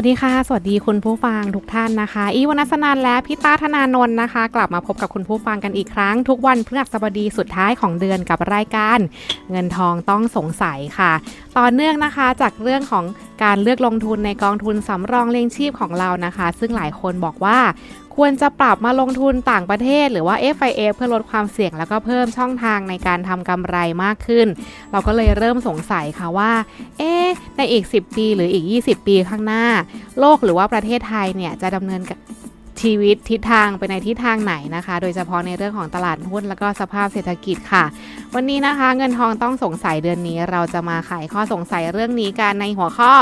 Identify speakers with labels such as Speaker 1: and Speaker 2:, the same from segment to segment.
Speaker 1: วัสดีค่ะ สวัสดีคุณผู้ฟังทุกท่านนะคะ อีวนัสนันและพี่ต้าธนานนท์นะคะ กลับมาพบกับคุณผู้ฟังกันอีกครั้ง ทุกวันพฤหัสบดีสุดท้ายของเดือนกับรายการ เงินทองต้องสงสัยค่ะ ต่อเนื่องนะคะจากเรื่องของการเลือกลงทุนในกองทุนสำรองเลี้ยงชีพของเรานะคะ ซึ่งหลายคนบอกว่าควรจะปรับมาลงทุนต่างประเทศ หรือว่า FIF เพื่อลดความเสี่ยงแล้วก็เพิ่มช่องทางในการทำกำไรมากขึ้น เราก็เลยเริ่มสงสัยค่ะว่า เอ๊ในอีก 10 ปีหรืออีก 20 ปีข้างหน้า โลกหรือว่าประเทศไทยเนี่ยจะดำเนิน ชีวิตทิศทางไปในทิศทางไหนนะคะ โดยเฉพาะในเรื่องของตลาดหุ้นแล้วก็สภาพเศรษฐกิจค่ะ วันนี้นะคะเงินทองต้องสงสัยเดือนนี้ เราจะมาไขข้อสงสัยเรื่องนี้กันในหัวข้อ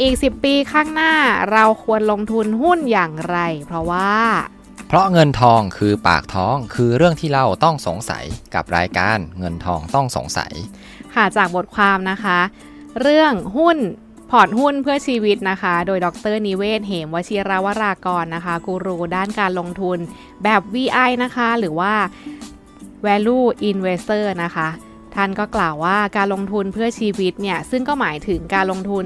Speaker 1: อีก 10 ปีข้างหน้าเราควรลงทุนหุ้นอย่างไร เพราะว่า
Speaker 2: เพราะเงินทองคือปากท้องคือเรื่องที่เราต้องสงสัยกับรายการเงินทองต้องสงสัย
Speaker 1: ค่ะจากบทความนะคะ เรื่องหุ้นพ อร์ตหุ้นเพื่อชีวิตนะคะ โดยดรนิเวศเหมวชิรวรากรนะคะ กูรูด้านการลงทุนแบบ VI นะคะ หรือว่า value investor นะคะ ท่านก็กล่าวว่าการลงทุนเพื่อชีวิตเนี่ย ซึ่งก็หมายถึงการลงทุน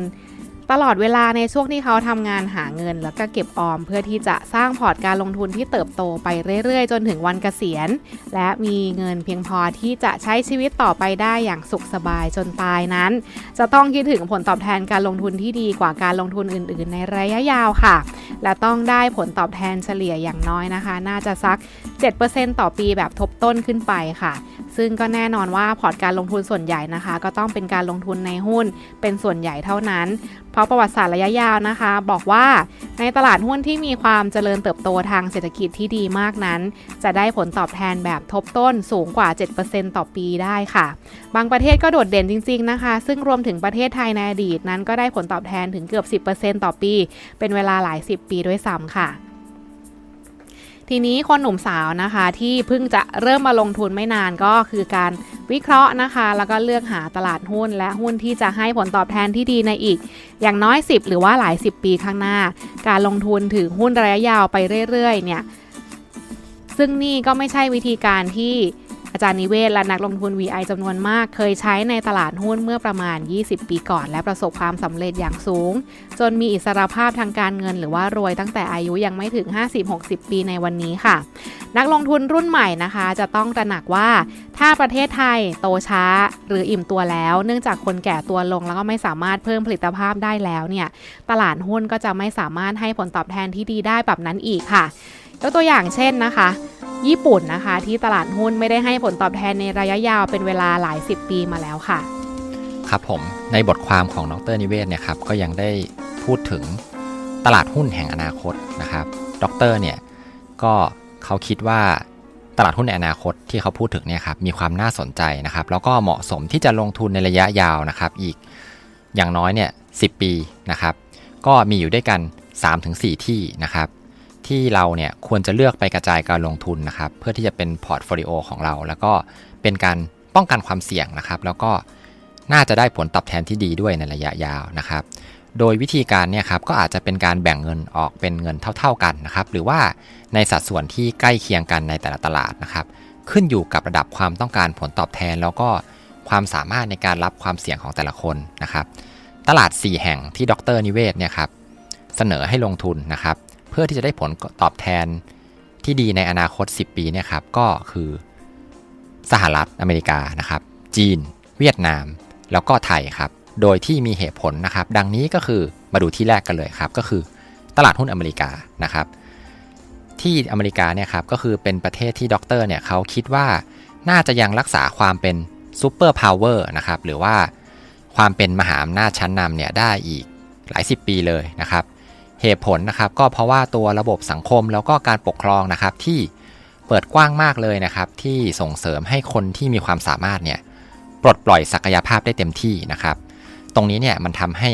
Speaker 1: ตลอดเวลาในช่วงที่เขาทำงานหาเงิน แล้วก็เก็บออม เพื่อที่จะสร้างพอร์ตการลงทุนที่เติบโตไปเรื่อยๆ จนถึงวันเกษียณ และมีเงินเพียงพอที่จะใช้ชีวิตต่อไปได้อย่างสุขสบายจนตายนั้น จะต้องคิดถึงผลตอบแทนการลงทุนที่ดีกว่าการลงทุนอื่น ๆ ในระยะยาวค่ะ และต้องได้ผลตอบแทนเฉลี่ยอย่างน้อยนะคะ น่าจะสัก 7%ต่อปีแบบทบต้นขึ้นไปค่ะ ซึ่งก็แน่นอนว่าพอร์ตการลงทุนส่วนใหญ่นะคะ ก็ต้องเป็นการลงทุนในหุ้นเป็นส่วนใหญ่เท่านั้นราะประวัติศาสตร์ระยะยาวนะคะ บอกว่าในตลาดหุ้นที่มีความเจริญเติบโตทางเศรษฐกิจที่ดีมากนั้น จะได้ผลตอบแทนแบบทบต้นสูงกว่า 7%ต่อปีได้ค่ะ บางประเทศก็โดดเด่นจริง ๆนะคะ ซึ่งรวมถึงประเทศไทยในอดีตนั้นก็ได้ผลตอบแทนถึงเกือบ 10%ต่อปี เป็นเวลาหลาย 10 ปีด้วยซ้ำค่ะ ทีนี้คนหนุ่มสาวนะคะที่เพิ่งจะเริ่มมาลงทุนไม่นานก็คือการวิเคราะห์นะคะ แล้วก็เลือกหาตลาดหุ้น และหุ้นที่จะให้ผลตอบแทนที่ดีในอีก อย่างน้อย 10 หรือว่าหลาย 10 ปีข้างหน้า การลงทุนถือหุ้นระยะยาวไปเรื่อยๆเนี่ยซึ่งนี่ก็ไม่ใช่วิธีการที่ อาจารย์นิเวศและนักลงทุน VI จำนวนมาก เคยใช้ในตลาดหุ้นเมื่อประมาณ 20 ปีก่อน และประสบความสำเร็จอย่างสูง จนมีอิสรภาพทางการเงิน หรือว่ารวยตั้งแต่อายุยังไม่ถึง 50-60 ปีในวันนี้ค่ะ นักลงทุนรุ่นใหม่นะคะ จะต้องตระหนักว่าถ้าประเทศไทยโตช้าหรืออิ่มตัวแล้ว เนื่องจากคนแก่ตัวลงแล้วก็ไม่สามารถเพิ่มผลิตภาพได้แล้วเนี่ยตลาดหุ้นก็จะไม่สามารถให้ผลตอบแทนที่ดีได้แบบนั้นอีกค่ะ ยกตัวอย่างเช่นนะคะ ญี่ปุ่นนะคะที่ตลาดหุ้นไม่ได้ให้ผลตอบแทนในระยะยาวเป็นเวลาหลายสิบปีมาแล้วค่ะ
Speaker 2: ครับผมในบทความของดรนิเวศเนี่ยครับก็ยังได้พูดถึงตลาดหุ้นแห่งอนาคตนะครับ ดรเนี่ยก็เขาคิดว่าตลาดหุ้นในอนาคตที่เขาพูดถึงเนี่ยครับมีความน่าสนใจนะครับ แล้วก็เหมาะสมที่จะลงทุนในระยะยาวนะครับ อีกอย่างน้อยเนี่ยสิปีนะครับ ก็มีอยู่ด้วยกัน 3-4 ที่นะครับ ที่เราเนี่ยควรจะเลือกไปกระจายการลงทุนนะครับ เพื่อที่จะเป็นพอร์ตโฟลิโอของเรา แล้วก็เป็นการป้องกันความเสี่ยงนะครับ แล้วก็น่าจะได้ผลตอบแทนที่ดีด้วยในระยะยาวนะครับ โดยวิธีการเนี่ยครับก็อาจจะเป็นการแบ่งเงินออกเป็นเงินเท่า ๆกันนะครับ หรือว่าในสัดส่วนที่ใกล้เคียงกันในแต่ละตลาดนะครับ ขึ้นอยู่กับระดับความต้องการผลตอบแทน แล้วก็ความสามารถในการรับความเสี่ยงของแต่ละคนนะครับ ตลาด 4 แห่งที่ดรนิเวศเนี่ยครับเสนอให้ลงทุนนะครับ เพื่อที่จะได้ผลตอบแทนที่ดีในอนาคต 10 ปีเนี่ยครับก็คือสหรัฐอเมริกานะครับ จีน เวียดนาม แล้วก็ไทยครับ โดยที่มีเหตุผลนะครับ ดังนี้ก็คือมาดูที่แรกกันเลยครับก็คือตลาดหุ้นอเมริกานะครับ ที่อเมริกาเนี่ยครับก็คือเป็นประเทศที่ด็อกเตอร์เนี่ยเขาคิดว่าน่าจะยังรักษาความเป็นซูเปอร์พาวเวอร์นะครับหรือว่าความเป็นมหาอำนาจชั้นนำเนี่ยได้อีกหลายสิบปีเลยนะครับ เหตุผลนะครับก็เพราะว่าตัวระบบสังคมแล้วก็การปกครองนะครับที่เปิดกว้างมากเลยนะครับที่ส่งเสริมให้คนที่มีความสามารถเนี่ยปลดปล่อยศักยภาพได้เต็มที่นะครับ ตรงนี้เนี่ยมันทำให้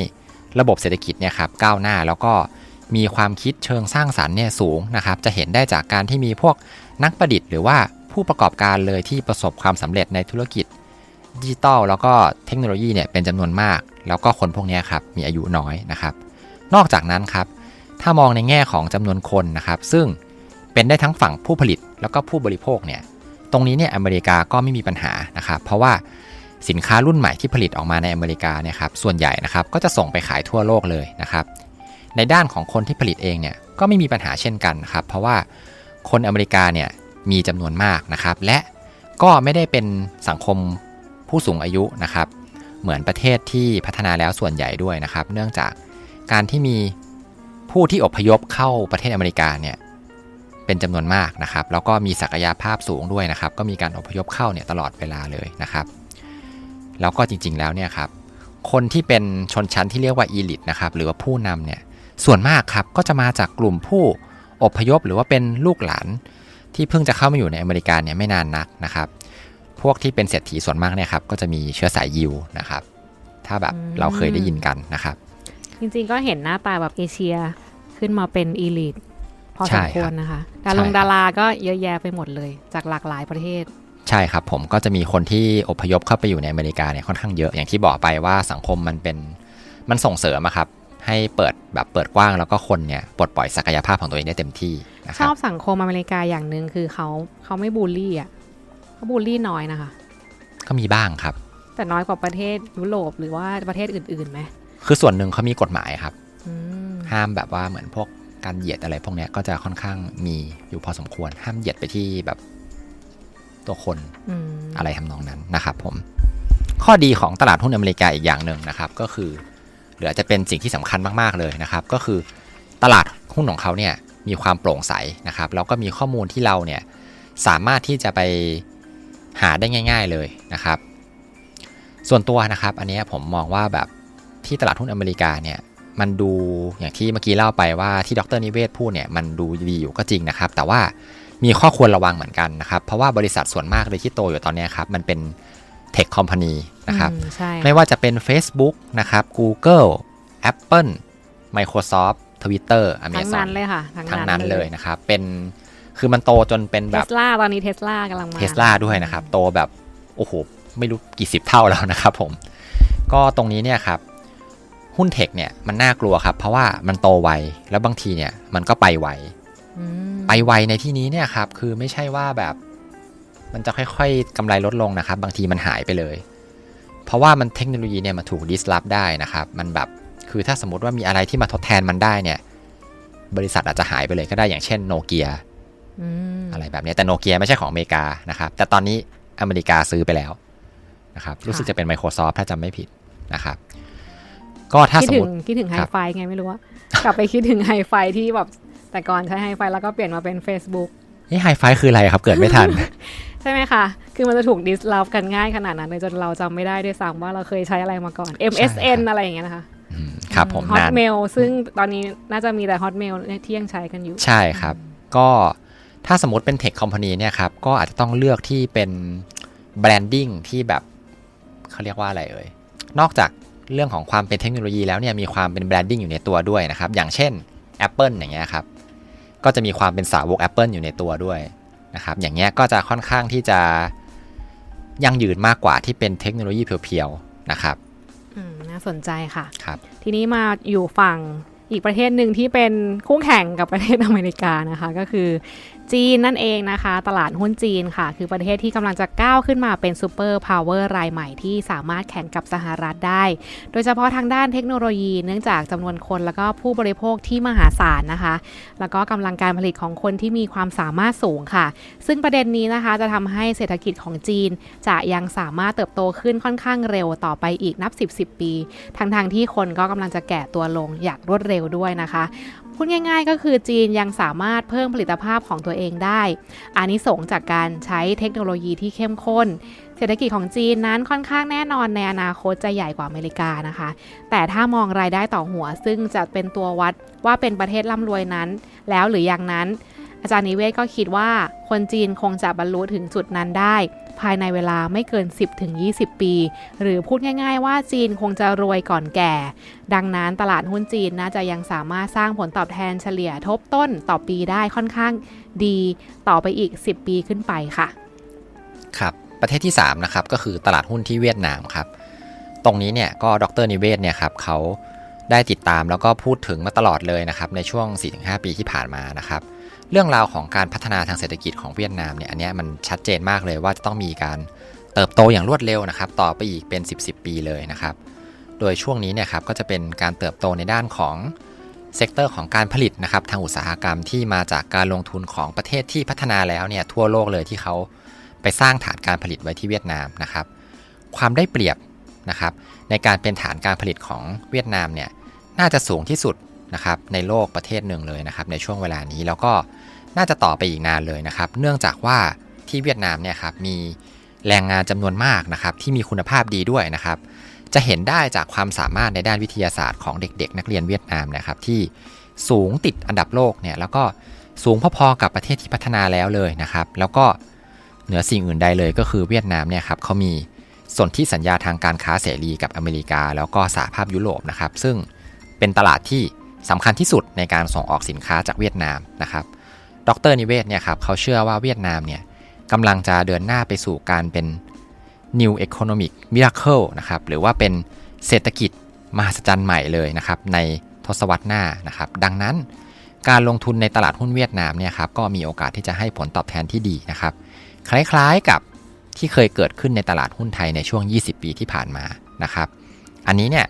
Speaker 2: ระบบเศรษฐกิจเนี่ยครับก้าวหน้าแล้วก็มีความคิดเชิงสร้างสรรค์เนี่ยสูงนะครับ จะเห็นได้จากการที่มีพวกนักประดิษฐ์หรือว่าผู้ประกอบการเลยที่ประสบความสำเร็จในธุรกิจดิจิตอลแล้วก็เทคโนโลยีเนี่ยเป็นจำนวนมาก แล้วก็คนพวกนี้ครับมีอายุน้อยนะครับ นอกจากนั้นครับ ถ้ามองในแง่ของจำนวนคนนะครับ ซึ่งเป็นได้ทั้งฝั่งผู้ผลิตแล้วก็ผู้บริโภคเนี่ย ตรงนี้เนี่ยอเมริกาก็ไม่มีปัญหานะครับ เพราะว่าสินค้ารุ่นใหม่ที่ผลิตออกมาในอเมริกาเนี่ยครับ ส่วนใหญ่นะครับก็จะส่งไปขายทั่วโลกเลยนะครับ ในด้านของคนที่ผลิตเองเนี่ยก็ไม่มีปัญหาเช่นกันครับ เพราะว่าคนอเมริกาเนี่ยมีจำนวนมากนะครับ และก็ไม่ได้เป็นสังคมผู้สูงอายุนะครับ เหมือนประเทศที่พัฒนาแล้วส่วนใหญ่ด้วยนะครับ เนื่องจากการที่มี ผู้ที่อพยพเข้าประเทศอเมริกาเนี่ยเป็นจำนวนมากนะครับ แล้วก็มีศักยภาพสูงด้วยนะครับ ก็มีการอพยพเข้าเนี่ยตลอดเวลาเลยนะครับ แล้วก็จริงๆแล้วเนี่ยครับ คนที่เป็นชนชั้นที่เรียกว่าอีลิทนะครับ หรือว่าผู้นำเนี่ย ส่วนมากครับ ก็จะมาจากกลุ่มผู้อพยพหรือว่าเป็นลูกหลาน ที่เพิ่งจะเข้ามาอยู่ในอเมริกาเนี่ยไม่นานนักนะครับ พวกที่เป็นเศรษฐีส่วนมากเนี่ยครับ ก็จะมีเชื้อสายยิวนะครับ ถ้าแบบ
Speaker 1: อืม
Speaker 2: เราเคยได้ยินกันนะครับ
Speaker 1: จริงๆก็เห็นหน้าตาแบบเอเชีย ขึ้นมาเป็นอีลิทพอ
Speaker 2: ใช่
Speaker 1: สม
Speaker 2: ครับ
Speaker 1: ควรนะคะดารง
Speaker 2: ใช่ครับ
Speaker 1: ดาราก็เยอะแยะไปหมดเลย จากหลากหลายประเทศ
Speaker 2: ใช่ครับผมก็จะมีคนที่อพยพเข้าไปอยู่ในอเมริกาเนี่ยค่อนข้างเยอะอย่างที่บอกไปว่าสังคมมันเป็นมันส่งเสริมอะครับให้เปิดแบบเปิดกว้างแล้วก็คนเนี่ยปลดปล่อยศักยภาพของตัวเองได้เต็มที่นะค
Speaker 1: ช
Speaker 2: รับ
Speaker 1: อบสังคมอเมริกาอย่างหนึ่งคือเขาเขาไม่บูลลี่อะเขาบูลลี่น้อยนะคะ
Speaker 2: ก็มีบ้างครับ
Speaker 1: แต่น้อยกว่าประเทศยุโรปหรือว่าประเทศอื่นๆไหม
Speaker 2: คือส่วนหนึ่งเขามีกฎหมายครับ
Speaker 1: อืม
Speaker 2: ห้ามแบบว่าเหมือนพวกการเหยียดอะไรพวกเนี้ยก็จะค่อนข้างมีอยู่พอสมควร ห้ามเหยียดไปที่แบบตัวคน
Speaker 1: อืม
Speaker 2: อะไรทำนองนั้นนะครับผมข้อดีของตลาดหุ้นอเมริกาอีกอย่างหนึ่งนะครับ ก็คือหรืออาจจะเป็นสิ่งที่สำคัญมาก ๆ เลยนะครับ ก็คือตลาดหุ้นของเขาเนี่ยมีความโปร่งใสนะครับ แล้วก็มีข้อมูลที่เราเนี่ยสามารถที่จะไปหาได้ง่าย ๆเลยนะครับ ส่วนตัวนะครับ อันเนี้ยผมมองว่าแบบที่ตลาดหุ้นอเมริกาเนี่ย มันดูอย่างที่เมื่อกี้เล่าไปว่าที่ดรนิเวศพูดเนี่ยมันดูดีอยู่ก็จริงนะครับ แต่ว่ามีข้อควรระวังเหมือนกันนะครับ เพราะว่าบริษัทส่วนมากเลยที่โตอยู่ตอนเนี้ยครับ มันเป็นเทคคอมพานีนะครับ
Speaker 1: อืมใช่
Speaker 2: ไม่ว่าจะเป็น Facebook นะครับ Google Apple Microsoft Twitter
Speaker 1: ทั้ง
Speaker 2: Amazon
Speaker 1: นั้นเลยค่ะ
Speaker 2: ทั้งนั้นเลยนะครับ เป็นคือมันโตจนเป็น
Speaker 1: เท
Speaker 2: แบบ
Speaker 1: สลาตอนนี้เทสลากำลังมา
Speaker 2: เทสลาด้วยนะครับ โตแบบ โอ้โห ไม่รู้กี่สิบเท่าแล้วนะครับผม ก็ตรงนี้เนี่ยครับ หุ้นเทคเนี่ยมันน่ากลัวครับ เพราะว่ามันโตไวแล้วบางทีเนี่ยมันก็ไปไว
Speaker 1: อืม
Speaker 2: ไปไวในที่นี้เนี่ยครับคือไม่ใช่ว่าแบบมันจะค่อยๆกำไรลดลงนะครับ บางทีมันหายไปเลย เพราะว่ามันเทคโนโลยีเนี่ยมันถูกดิสลอฟได้นะครับ มันแบบคือถ้าสมมติว่ามีอะไรที่มาทดแทนมันได้เนี่ย บริษัทอาจจะหายไปเลยก็ได้อย่างเช่นโนเกีย
Speaker 1: อืม
Speaker 2: อะไรแบบเนี้ยแต่โนเกียไม่ใช่ของอเมริกานะครับ แต่ตอนนี้อเมริกาซื้อไปแล้วนะครับ รู้สึกจะเป็น Microsoft ถ้าจำไม่ผิดนะครับ ก็ถ้า
Speaker 1: คิด
Speaker 2: สม
Speaker 1: ถึ
Speaker 2: ม
Speaker 1: ง
Speaker 2: ติ
Speaker 1: คิดถึงไฮ
Speaker 2: ครับ
Speaker 1: ไฟไงไม่รู้ว่ากลับไปคิดถึงไฮไฟที่แบบแต่ก่อนใช้ไฮไฟแล้วก็เปลี่ยนมาเป็น Facebook
Speaker 2: นี่ไฮไฟคืออะไรครับ เกิดไม่ทัน
Speaker 1: ใช่ไหมคะ คือมันจะถูกดิสลอฟกันง่ายขนาดนั้นเลยจนเราจำไม่ได้ด้วยซ้ำว่าเราเคยใช้อะไรมาก่อน MSN อะไรอย่างเงี้ยนะคะ
Speaker 2: อืมครับผม
Speaker 1: ฮอต
Speaker 2: นาน
Speaker 1: เมลซึ่งตอนนี้น่าจะมีแต่ฮอตเมลที่ยังใช้กันอยู่
Speaker 2: ใช่ครับ ก็ถ้าสมมติเป็นเทคคอมพานีเนี่ยครับ ก็อาจจะต้องเลือกที่เป็นแบรนดิ้งที่แบบเขาเรียกว่าอะไรเอ่ยนอกจาก เรื่องของความเป็นเทคโนโลยีแล้วเนี่ยมีความเป็นแบรนดิ้งอยู่ในตัวด้วยนะครับ อย่างเช่น Apple อย่างเงี้ยครับก็จะมีความเป็นสาวก Apple อยู่ในตัวด้วยนะครับอย่างเงี้ยก็จะค่อนข้างที่จะยั่งยืนมากกว่าที่เป็นเทคโนโลยีเพียวๆนะครับ
Speaker 1: อืมน่าสนใจค่ะ
Speaker 2: ครับ
Speaker 1: ทีนี้มาอยู่ฝั่งอีกประเทศหนึ่งที่เป็นคู่แข่งกับประเทศอเมริกานะคะ ก็คือจีนนั่นเองนะคะ ตลาดหุ้นจีนค่ะ คือประเทศที่กำลังจะก้าวขึ้นมาเป็นซูเปอร์พาวเวอร์รายใหม่ที่สามารถแข่งกับสหรัฐได้ โดยเฉพาะทางด้านเทคโนโลยีเนื่องจากจำนวนคนแล้วก็ผู้บริโภคที่มหาศาลนะคะ แล้วก็กำลังการผลิตของคนที่มีความสามารถสูงค่ะ ซึ่งประเด็นนี้นะคะจะทำให้เศรษฐกิจของจีน จะยังสามารถเติบโตขึ้นค่อนข้างเร็วต่อไปอีกนับ 10 10 ปี ทั้งทางๆที่คนก็กำลังจะแก่ตัวลงอย่างรวดเร็วด้วยนะคะพูดง่าย ๆ ก็คือจีนยังสามารถเพิ่มผลิตภาพของตัวเองได้อานิสงส์จากการใช้เทคโนโลยีที่เข้มข้น เศรษฐกิจของจีนนั้นค่อนข้างแน่นอนในอนาคตจะใหญ่กว่าอเมริกานะคะ แต่ถ้ามองรายได้ต่อหัวซึ่งจะเป็นตัววัดว่าเป็นประเทศร่ำรวยนั้น แล้วหรือยังนั้น อาจารย์นิเวศก็คิดว่าคนจีนคงจะบรรลุถึงจุดนั้นได้ ภายในเวลาไม่เกิน 10-20 ปี หรือพูดง่ายๆว่าจีนคงจะรวยก่อนแก่ ดังนั้นตลาดหุ้นจีนน่าจะยังสามารถสร้างผลตอบแทนเฉลี่ยทบต้นต่อปีได้ค่อนข้างดีต่อไปอีก 10 ปีขึ้นไปค่ะ
Speaker 2: ครับประเทศที่ 3 นะครับ ก็คือตลาดหุ้นที่เวียดนามครับ ตรงนี้เนี่ยก็ดรนิเวศเนี่ยครับเขาได้ติดตามแล้วก็พูดถึงมาตลอดเลยนะครับในช่วง 4-5 ปีที่ผ่านมานะครับ เรื่องราวของการพัฒนาทางเศรษฐกิจของเวียดนามเนี่ยอันนี้มันชัดเจนมากเลยว่าจะต้องมีการเติบโตอย่างรวดเร็วนะครับ ต่อไปอีกเป็น 10 10 ปีเลยนะครับ โดยช่วงนี้เนี่ยครับก็จะเป็นการเติบโตในด้านของเซกเตอร์ของการผลิตนะครับทางอุตสาหกรรมที่มาจากการลงทุนของประเทศที่พัฒนาแล้วเนี่ยทั่วโลกเลยที่เขาไปสร้างฐานการผลิตไว้ที่เวียดนามนะครับ ความได้เปรียบนะครับในการเป็นฐานการผลิตของเวียดนามเนี่ยน่าจะสูงที่สุดนะครับในโลกประเทศหนึ่งเลยนะครับในช่วงเวลานี้แล้วก็ น่าจะต่อไปอีกนานเลยนะครับ เนื่องจากว่าที่เวียดนามเนี่ยครับมีแรงงานจำนวนมากนะครับที่มีคุณภาพดีด้วยนะครับ จะเห็นได้จากความสามารถในด้านวิทยาศาสตร์ของเด็ก ๆ นักเรียนเวียดนามนะครับ ที่สูงติดอันดับโลกเนี่ยแล้วก็สูงพอๆกับประเทศที่พัฒนาแล้วเลยนะครับ แล้วก็เหนือสิ่งอื่นใดเลยก็คือเวียดนามเนี่ยครับเขามีส่วนธิสัญญาทางการค้าเสรีกับอเมริกา แล้วก็สหภาพยุโรปนะครับ ซึ่งเป็นตลาดที่สำคัญที่สุดในการส่งออกสินค้าจากเวียดนามนะครับ ดรนิเวศเนี่ยครับเขาเชื่อว่าเวียดนามเนี่ยกำลังจะเดินหน้าไปสู่การเป็น New Economic Miracle นะครับหรือว่าเป็นเศรษฐกิจมหัศจรรย์ใหม่เลยนะครับในทศวรรษหน้านะครับดังนั้นการลงทุนในตลาดหุ้นเวียดนามเนี่ยครับก็มีโอกาสที่จะให้ผลตอบแทนที่ดีนะครับคล้ายๆกับที่เคยเกิดขึ้นในตลาดหุ้นไทยในช่วง 20 ปีที่ผ่านมานะครับ อันนี้เนี่ย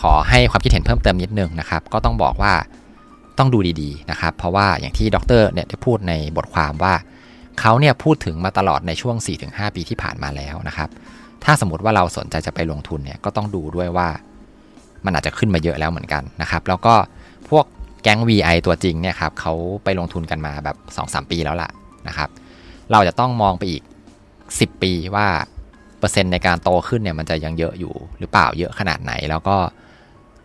Speaker 2: ขอให้ความคิดเห็นเพิ่มเติมนิดนึงนะครับ ก็ต้องบอกว่า ต้องดูดีๆนะครับ เพราะว่าอย่างที่ดรเนี่ยได้พูดในบทความว่า เขาเนี่ยพูดถึงมาตลอดในช่วง 4-5 ปีที่ผ่านมาแล้วนะครับ ถ้าสมมติว่าเราสนใจจะไปลงทุนเนี่ยก็ต้องดูด้วยว่า มันอาจจะขึ้นมาเยอะแล้วเหมือนกันนะครับ แล้วก็พวกแก๊ง VI ตัวจริงเนี่ยครับเขาไปลงทุนกันมาแบบ 2-3 ปีแล้วล่ะนะครับ เราจะต้องมองไปอีก 10 ปีว่าเปอร์เซ็นต์ในการโตขึ้นเนี่ยมันจะยังเยอะอยู่หรือเปล่าเยอะขนาดไหนแล้วก็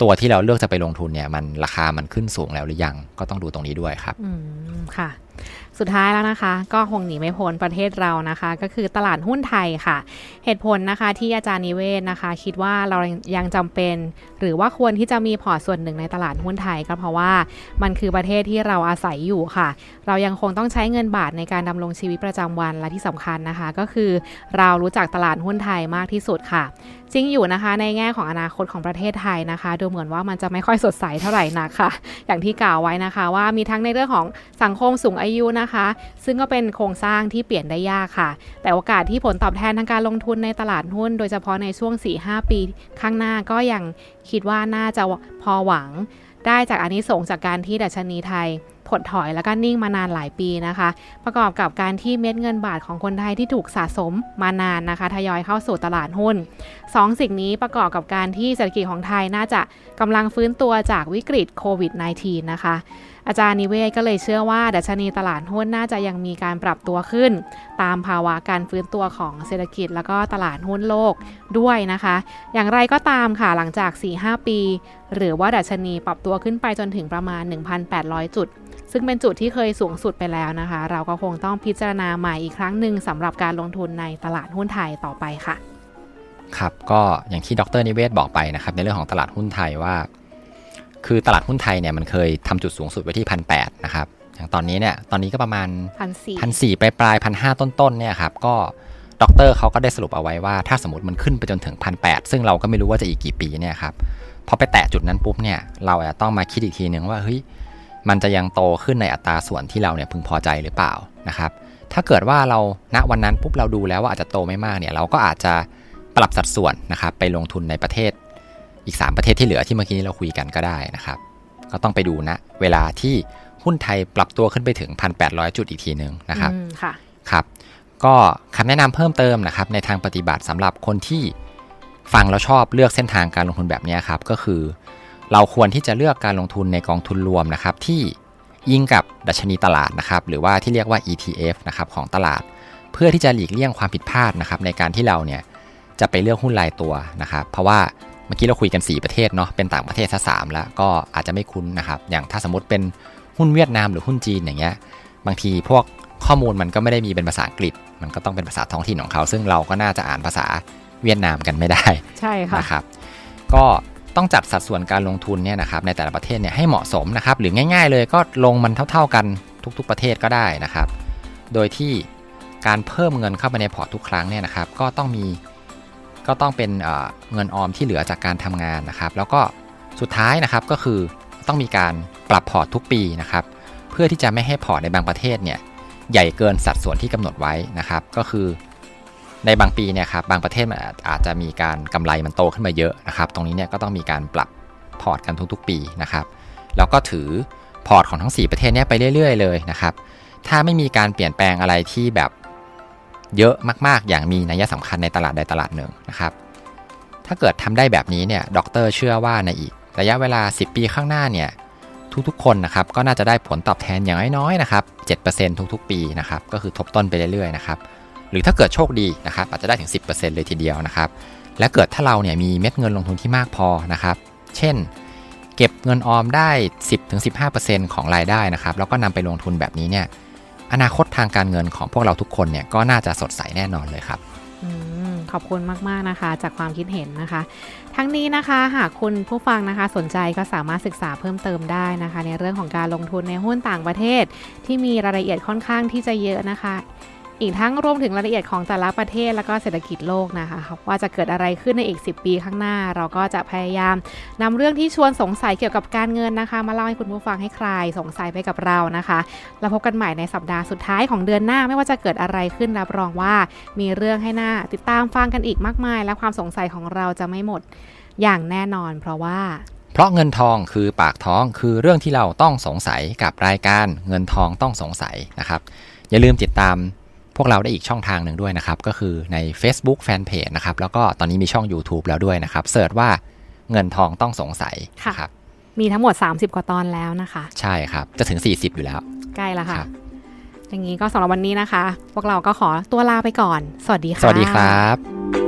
Speaker 2: ตัวที่เราเลือกจะไปลงทุนเนี่ยมันราคามันขึ้นสูงแล้วหรือยังก็ต้องดูตรงนี้ด้วยครับ
Speaker 1: อืมค่ะ สุดท้ายแล้วนะคะก็คงหนีไม่พ้นประเทศเรานะคะ ก็คือตลาดหุ้นไทยค่ะ เหตุผลนะคะที่อาจารย์นิเวศนะคะ คิดว่าเรายังจำเป็น หรือว่าควรที่จะมีพอร์ตส่วนหนึ่งในตลาดหุ้นไทยก็เพราะว่ามันคือประเทศที่เราอาศัยอยู่ค่ะ เรายังคงต้องใช้เงินบาทในการดำรงชีวิตประจำวันและที่สำคัญนะคะ ก็คือเรารู้จักตลาดหุ้นไทยมากที่สุดค่ะจริงอยู่นะคะในแง่ของอนาคตของประเทศไทยนะคะ ดูเหมือนว่ามันจะไม่ค่อยสดใสเท่าไหร่นักค่ะ อย่างที่กล่าวไว้นะคะ ว่ามีทั้งในเรื่องของสังคมสูงอายุนะคะ ซึ่งก็เป็นโครงสร้างที่เปลี่ยนได้ยากค่ะ แต่โอกาสที่ผลตอบแทนทางการลงทุนในตลาดหุ้น โดยเฉพาะในช่วง 4-5 ปีข้างหน้าก็ยังคิดว่าน่าจะพอหวังได้จากอานิสงส์จากการที่ดัชนีไทยถดถอยแล้วก็นิ่งมานานหลายปีนะคะ ประกอบกับการที่เม็ดเงินบาทของคนไทยที่ถูกสะสมมานานนะคะ ทยอยเข้าสู่ตลาดหุ้นสองสิ่งนี้ประกอบกับการที่เศรษฐกิจของไทยน่าจะกำลังฟื้นตัวจากวิกฤตโควิด -19 นะคะ อาจารย์นิเวศก็เลยเชื่อว่าดัชนีตลาดหุ้นน่าจะยังมีการปรับตัวขึ้น ตามภาวะการฟื้นตัวของเศรษฐกิจ แล้วก็ตลาดหุ้นโลกด้วยนะคะ อย่างไรก็ตามค่ะหลังจาก 4-5 ปี หรือว่าดัชนีปรับตัวขึ้นไปจนถึงประมาณ 1,800 จุด ซึ่งเป็นจุดที่เคยสูงสุดไปแล้วนะคะ เราก็คงต้องพิจารณาใหม่อีกครั้งหนึ่งสำหรับการลงทุนในตลาดหุ้นไทยต่อไปค่ะ
Speaker 2: ครับก็อย่างที่ดรนิเวศบอกไปนะครับในเรื่องของตลาดหุ้นไทยว่า คือตลาดหุ้นไทยเนี่ยมันเคยทำจุดสูงสุดไว้ที่พันแนะครับอย่างตอนนี้เนี่ยตอนนี้ก็ประมาณ
Speaker 1: พันสี่
Speaker 2: พันสี่ปลายปลายพันห้าต้นๆเนี่ยครับก็ดรเขาก็ได้สรุปเอาไว้ว่าถ้าสมมติมันขึ้นไปจนถึงพันแซึ่งเราก็ไม่รู้ว่าจะอีกกี่ปีเนี่ยครับพอไปแตะจุดนั้นปุ๊บเนี่ยเราอาจจะต้องมาคิดอีกทีนึงว่าเฮ้ยมันจะยังโตขึ้นในอัตราส่วนที่เราเนี่ยพึงพอใจหรือเปล่านะครับถ้าเกิดว่าเราณวันนั้นปุ๊บเราดูแล้วว่าอาจจะโตไม่มากเนี่ยเราก็อาจจะปรับสัดส่วนนะครับไปลงทุนในประเทศ อีก 3 ประเทศที่เหลือที่เมื่อกี้นี้เราคุยกันก็ได้นะครับ ก็ต้องไปดูนะ เวลาที่หุ้นไทยปรับตัวขึ้นไปถึง 1,800 จุดอีกทีหนึ่งนะครับ
Speaker 1: อืมค่ะ
Speaker 2: ครับก็คำแนะนำเพิ่มเติมนะครับในทางปฏิบัติสำหรับคนที่ฟังแล้วชอบเลือกเส้นทางการลงทุนแบบนี้ครับก็คือ เราควรที่จะเลือกการลงทุนในกองทุนรวมนะครับที่ยิงกับดัชนีตลาดนะครับหรือว่าที่เรียกว่า ETF นะครับของตลาด เพื่อที่จะหลีกเลี่ยงความผิดพลาดนะครับในการที่เราเนี่ยจะไปเลือกหุ้นรายตัวนะครับ เพราะว่าเมื่อกี้เราคุยกัน 4 ประเทศเนาะเป็นต่างประเทศซะสามแล้วก็อาจจะไม่คุ้นนะครับ อย่างถ้าสมมติเป็นหุ้นเวียดนามหรือหุ้นจีนอย่างเงี้ยบางทีพวกข้อมูลมันก็ไม่ได้มีเป็นภาษาอังกฤษ มันก็ต้องเป็นภาษาท้องถิ่นของเขา ซึ่งเราก็น่าจะอ่านภาษาเวียดนามกันไม่ได้
Speaker 1: ใช่ค่ะ
Speaker 2: นะครับ ก็ต้องจัดสัดส่วนการลงทุนเนี่ยนะครับในแต่ละประเทศเนี่ยให้เหมาะสมนะครับหรือง่าย ๆ เลยก็ลงมันเท่า ๆกันทุก ๆ ประเทศก็ได้นะครับ โดยที่การเพิ่มเงินเข้าไปในพอร์ตทุกครั้งเนี่ยนะครับ ก็ต้องมี ก็ต้องเป็นเงินออมที่เหลือจากการทำงานนะครับ แล้วก็สุดท้ายนะครับก็คือต้องมีการปรับพอร์ตทุกปีนะครับ เพื่อที่จะไม่ให้พอร์ตในบางประเทศเนี่ยใหญ่เกินสัดส่วนที่กำหนดไว้นะครับ ก็คือในบางปีเนี่ยครับบางประเทศมันอาจจะมีการกำไรมันโตขึ้นมาเยอะนะครับ ตรงนี้เนี่ยก็ต้องมีการปรับพอร์ตกันทุกๆ ปีนะครับ แล้วก็ถือพอร์ตของทั้ง 4 ประเทศเนี้ยไปเรื่อย ๆ เลยนะครับ ถ้าไม่มีการเปลี่ยนแปลงอะไรที่แบบ เยอะมากๆ อย่างมีนัยสำคัญในตลาดใดตลาดหนึ่งนะครับ ถ้าเกิดทำได้แบบนี้เนี่ยดรเชื่อว่าในอีกระยะเวลา 10 ปีข้างหน้าเนี่ยทุกๆ คนนะครับก็น่าจะได้ผลตอบแทนอย่างน้อยๆนะครับ7%ทุกๆ ปีนะครับก็คือทบต้นไปเรื่อยๆนะครับหรือถ้าเกิดโชคดีนะครับอาจจะได้ถึง 10%เลยทีเดียวนะครับและเกิดถ้าเราเนี่ยมีเม็ดเงินลงทุนที่มากพอนะครับ เช่น เก็บเงินออมได้ 10-15%ของรายได้นะครับแล้วก็นำไปลงทุนแบบนี้เนี่ย อนาคตทางการเงินของพวกเราทุกคนเนี่ยก็น่าจะสดใสแน่นอนเลยครับ
Speaker 1: ขอบคุณมาก ๆ นะคะ จากความคิดเห็นนะคะ ทั้งนี้นะคะหากคุณผู้ฟังนะคะสนใจก็สามารถศึกษาเพิ่มเติมได้นะคะ ในเรื่องของการลงทุนในหุ้นต่างประเทศ ที่มีรายละเอียดค่อนข้างที่จะเยอะนะคะ อีกทั้งรวมถึงรายละเอียดของแต่ละประเทศแล้วก็เศรษฐกิจโลกนะคะว่าจะเกิดอะไรขึ้นในอีก 10 ปีข้างหน้า เราก็จะพยายามนำเรื่องที่ชวนสงสัยเกี่ยวกับการเงินนะคะ มาเล่าให้คุณผู้ฟังให้คลายสงสัยไปกับเรานะคะแล้วพบกันใหม่ในสัปดาห์สุดท้ายของเดือนหน้าไม่ว่าจะเกิดอะไรขึ้นรับรองว่ามีเรื่องให้หน้าติดตามฟังกันอีกมากมาย และความสงสัยของเราจะไม่หมดอย่างแน่นอน เพราะว่า
Speaker 2: เพราะเงินทองคือปากท้องคือเรื่องที่เราต้องสงสัยกับรายการเงินทองต้องสงสัยนะครับ อย่าลืมติดตาม พวกเราได้อีกช่องทางหนึ่งด้วยนะครับ ก็คือใน Facebook Fanpage นะครับ แล้วก็ตอนนี้มีช่อง YouTube แล้วด้วยนะครับเสิร์ชว่าเงินทองต้องสงสัย
Speaker 1: ค่ะ
Speaker 2: ครับ
Speaker 1: มีทั้งหมด 30 กว่าตอนแล้วนะคะ
Speaker 2: ใช่ครับ จะถึง 40 อยู่แล้ว
Speaker 1: ใกล้แล้ว
Speaker 2: ค
Speaker 1: ค่ะ
Speaker 2: รับ
Speaker 1: อย่างนี้ก็สำหรับวันนี้นะคะ พวกเราก็ขอตัวลาไปก่อน สวัสดีค่ะ
Speaker 2: สวัสดีครับ